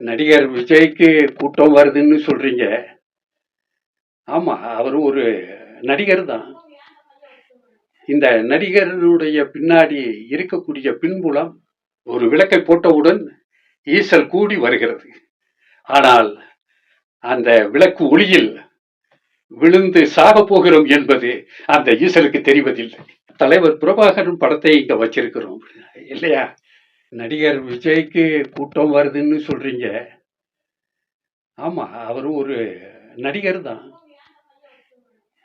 நடிகர் விஜய்க்கு கூட்டம் வருதுன்னு சொல்றீங்க. ஆமா அவர் ஒரு நடிகர் தான். இந்த நடிகருடைய பின்னாடி இருக்கக்கூடிய பின்புலம் ஒரு விளக்கை போட்டவுடன் ஈசல் கூடி வருகிறது. ஆனால் அந்த விளக்கு ஒளியில் விழுந்து சாக போகிறோம் என்பது அந்த ஈசலுக்கு தெரிவதில்லை. தலைவர் பிரபாகரன் படத்தை இங்க வச்சிருக்கிறோம். இல்லையா? நடிகர் விஜய்க்கு கூட்டம் வருதுன்னு சொல்கிறீங்க ஆமாம் அவர் ஒரு நடிகர் தான்.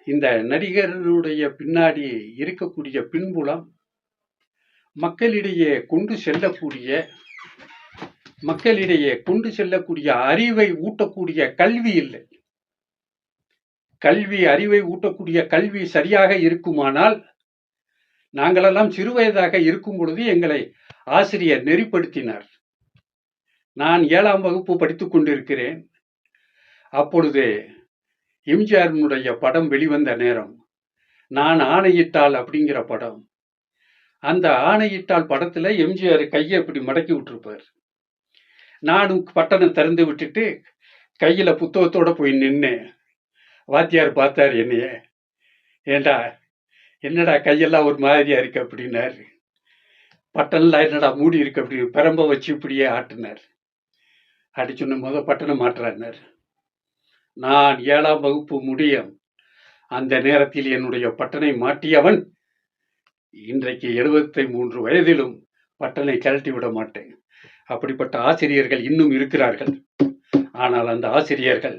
இந்த நடிகருடைய பின்னாடி இருக்கக்கூடிய பின்புலம் மக்களிடையே கொண்டு செல்லக்கூடிய மக்களிடையே கொண்டு செல்லக்கூடிய அறிவை ஊட்டக்கூடிய கல்வி இல்லை. கல்வி அறிவை ஊட்டக்கூடிய கல்வி சரியாக இருக்குமானால் நாங்களெல்லாம் சிறுவயதாக இருக்கும் பொழுது எங்களை ஆசிரியர் நெறிப்படுத்தினார். நான் ஏழாம் வகுப்பு படித்துக் கொண்டிருக்கிறேன். அப்பொழுது எம்ஜிஆரினுடைய படம் வெளிவந்த நேரம். நான் ஆணையிட்டால் அப்படிங்கிற படம். அந்த ஆணையிட்டால் படத்தில் எம்ஜிஆர் கையை இப்படி மடக்கி விட்டுருப்பார். நானும் பட்டணம் திறந்து விட்டுட்டு கையில் புத்தகத்தோடு போய் நின்னேன். வாத்தியார் பார்த்தார் என்னையே. ஏண்டா என்னடா கையெல்லாம் ஒரு மாதிரியா இருக்கு? அப்படின்னாரு. பட்டன்லாம் என்னடா மூடி இருக்கு அப்படி பெரம்ப வச்சு இப்படியே ஆட்டினார். அடிச்சுன்னு முத பட்டணம் மாட்டுறார் நான் ஏழாம் வகுப்பு முடியும். அந்த நேரத்தில் என்னுடைய பட்டனை மாட்டியவன் இன்றைக்கு எழுபத்தி மூன்று வயதிலும் பட்டனை கழட்டி விட மாட்டேன். அப்படிப்பட்ட ஆசிரியர்கள் இன்னும் இருக்கிறார்கள். ஆனால் அந்த ஆசிரியர்கள்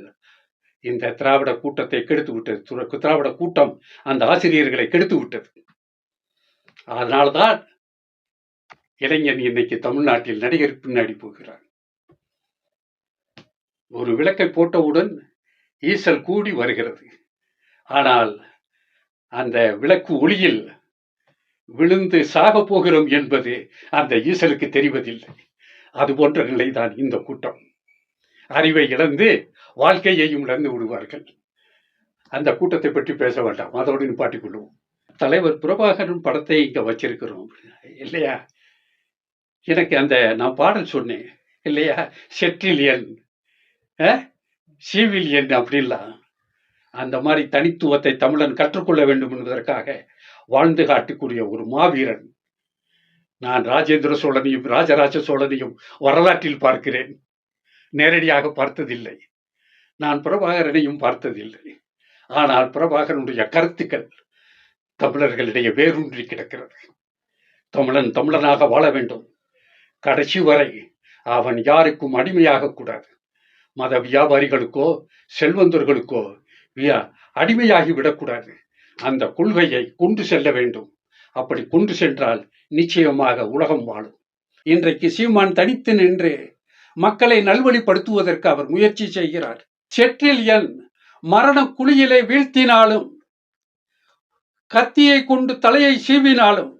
இந்த திராவிட கூட்டத்தை கெடுத்து விட்டது. திராவிட கூட்டம் அந்த ஆசிரியர்களை கெடுத்து விட்டது. அதனால்தான் இளைஞன் இன்னைக்கு தமிழ்நாட்டில் நடிகர் பின்னாடி போகிறான் ஒரு விளக்கை போட்டவுடன் ஈசல் கூடி வருகிறது. ஆனால் அந்த விளக்கு ஒளியில் விழுந்து சாக போகிறோம் என்பது அந்த ஈசலுக்கு தெரிவதில்லை. அது போன்ற நிலைதான் இந்த கூட்டம். அறிவை இழந்து வாழ்க்கையையும் இழந்து விடுவார்கள். அந்த கூட்டத்தை பற்றி பேச வேண்டாம். அதோடு நிப்பாட்டிக் கொள்வோம். தலைவர் பிரபாகரன் படத்தை இங்க வச்சிருக்கிறோம். இல்லையா? எனக்கு அந்த நான் பாடல் சொன்னேன் இல்லையா? செட்டிலியன் சிவிலியன் அப்படின்லாம் அந்த மாதிரி தனித்துவத்தை தமிழன் கற்றுக்கொள்ள வேண்டும் என்பதற்காக வாழ்ந்து காட்டக்கூடிய ஒரு மாவீரன். நான் ராஜேந்திர சோழனையும் ராஜராஜ சோழனையும் வரலாற்றில் பார்க்கிறேன். நேரடியாக பார்த்ததில்லை. நான் பிரபாகரனையும் பார்த்ததில்லை. ஆனால் பிரபாகரனுடைய கருத்துக்கள் தமிழர்களிடையே வேரூன்றி கிடக்கிறது. தமிழன் தமிழனாக வாழ வேண்டும். கடைசி வரை அவன் யாருக்கும் அடிமையாக கூடாது. மத வியாபாரிகளுக்கோ செல்வந்தர்களுக்கோ வியா- அடிமையாகி விடக்கூடாது. அந்த கொள்கையை கொண்டு செல்ல வேண்டும். அப்படி கொண்டு சென்றால் நிச்சயமாக உலகம் வாழும். இன்றைக்கு சீமான் தனித்து நின்று மக்களை நல்வழிப்படுத்துவதற்கு அவர் முயற்சி செய்கிறார். செற்றில் என் மரண குழியிலே வீழ்த்தினாலும் கத்தியை கொண்டு தலையை சீவினாலும்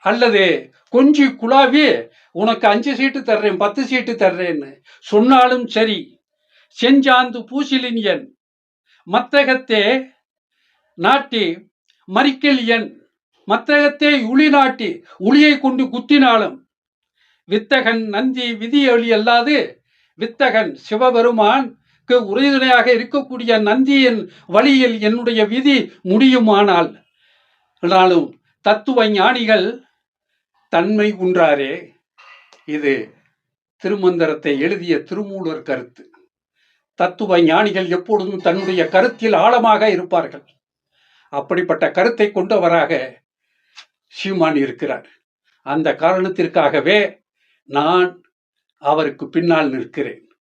அல்லது கொஞ்சி குழாவி உனக்கு அஞ்சு சீட்டு தர்றேன் பத்து சீட்டு தர்றேன்னு சொன்னாலும் சரி. செஞ்சாந்து பூசிலின் எண் மத்தகத்தே நாட்டி மறிக்கல் எண் மத்தகத்தே உளி நாட்டி உளியை கொண்டு குத்தினாலும். வித்தகன் நந்தி விதி ஒளி அல்லாது வித்தகன் சிவபெருமான்க்கு உறுதுணையாக இருக்கக்கூடிய நந்தியின் வழியில் என்னுடைய விதி முடியுமானால் ஆனாலும் தத்துவ ஞானிகள் தன்மை உன்றாரே இது திருமந்திரத்தை எழுதிய திருமூலர் கருத்து. தத்துவ ஞானிகள் எப்பொழுதும் தன்னுடைய கருத்தில் ஆழமாக இருப்பார்கள். அப்படிப்பட்ட கருத்தை கொண்டவராக சீமான் இருக்கிறார். அந்த காரணத்திற்காகவே நான் அவருக்கு பின்னால் நிற்கிறேன்.